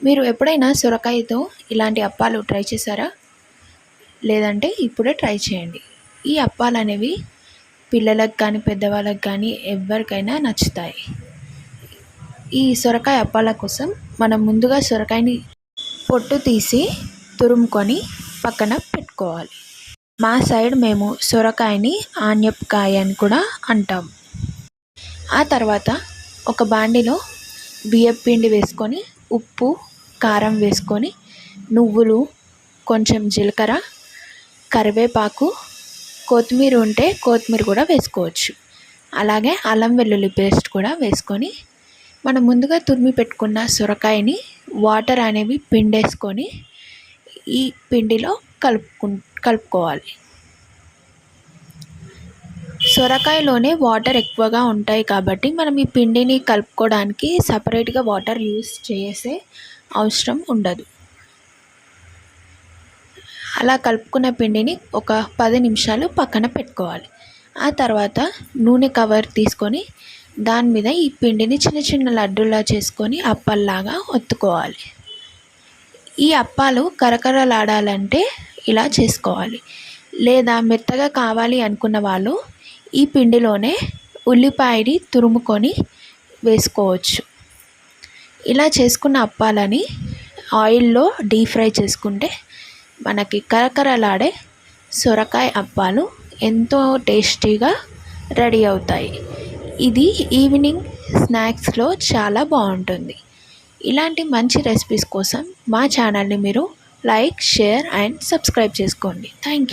మీరు ఎప్పుడైనా సొరకాయతో ఇలాంటి అప్పాలు ట్రై చేశారా? లేదంటే ఇప్పుడే ట్రై చేయండి. ఈ అప్పాలు అనేవి పిల్లలకు కానీ పెద్దవాళ్ళకి కానీ ఎవరికైనా నచ్చుతాయి. ఈ సొరకాయ అప్పాల కోసం మనం ముందుగా సొరకాయని పొట్టు తీసి తురుముకొని పక్కన పెట్టుకోవాలి. మా సైడ్ మేము సొరకాయని ఆన్యపకాయ అని కూడా అంటాం. ఆ తర్వాత ఒక బాండిలో బియ్యం పిండి వేసుకొని ఉప్పు కారం వేసుకొని నువ్వులు కొంచెం జీలకర్ర కరివేపాకు కొత్తిమీర ఉంటే కొత్తిమీర కూడా వేసుకోవచ్చు. అలాగే అల్లం వెల్లుల్లి పేస్ట్ కూడా వేసుకొని మనం ముందుగా తురిమి పెట్టుకున్న సొరకాయని వాటర్ అనేవి పిండేసుకొని ఈ పిండిలో కలుపుకు కలుపుకోవాలి. సొరకాయలోనే వాటర్ ఎక్కువగా ఉంటాయి కాబట్టి మనం ఈ పిండిని కలుపుకోవడానికి సపరేట్గా వాటర్ యూస్ చేసే అవసరం ఉండదు. అలా కలుపుకున్న పిండిని ఒక పది నిమిషాలు పక్కన పెట్టుకోవాలి. ఆ తర్వాత నూనె కవర్ తీసుకొని దాని మీద ఈ పిండిని చిన్న చిన్న లడ్డూలా చేసుకొని అప్పల్లాగా ఒత్తుకోవాలి. ఈ అప్పాలు కరకరలాడాలంటే ఇలా చేసుకోవాలి. లేదా మెత్తగా కావాలి అనుకున్న వాళ్ళు ఈ పిండిలోనే ఉల్లిపాయని తురుముకొని వేసుకోవచ్చు. ఇలా చేసుకున్న అప్పాలని ఆయిల్లో డీప్ ఫ్రై చేసుకుంటే మనకి కరకరలాడే సొరకాయ అప్పాలు ఎంతో టేస్టీగా రెడీ అవుతాయి. ఇది ఈవినింగ్ స్నాక్స్లో చాలా బాగుంటుంది. ఇలాంటి మంచి రెసిపీస్ కోసం మా ఛానల్ని మీరు లైక్ షేర్ అండ్ సబ్స్క్రైబ్ చేసుకోండి. Thank you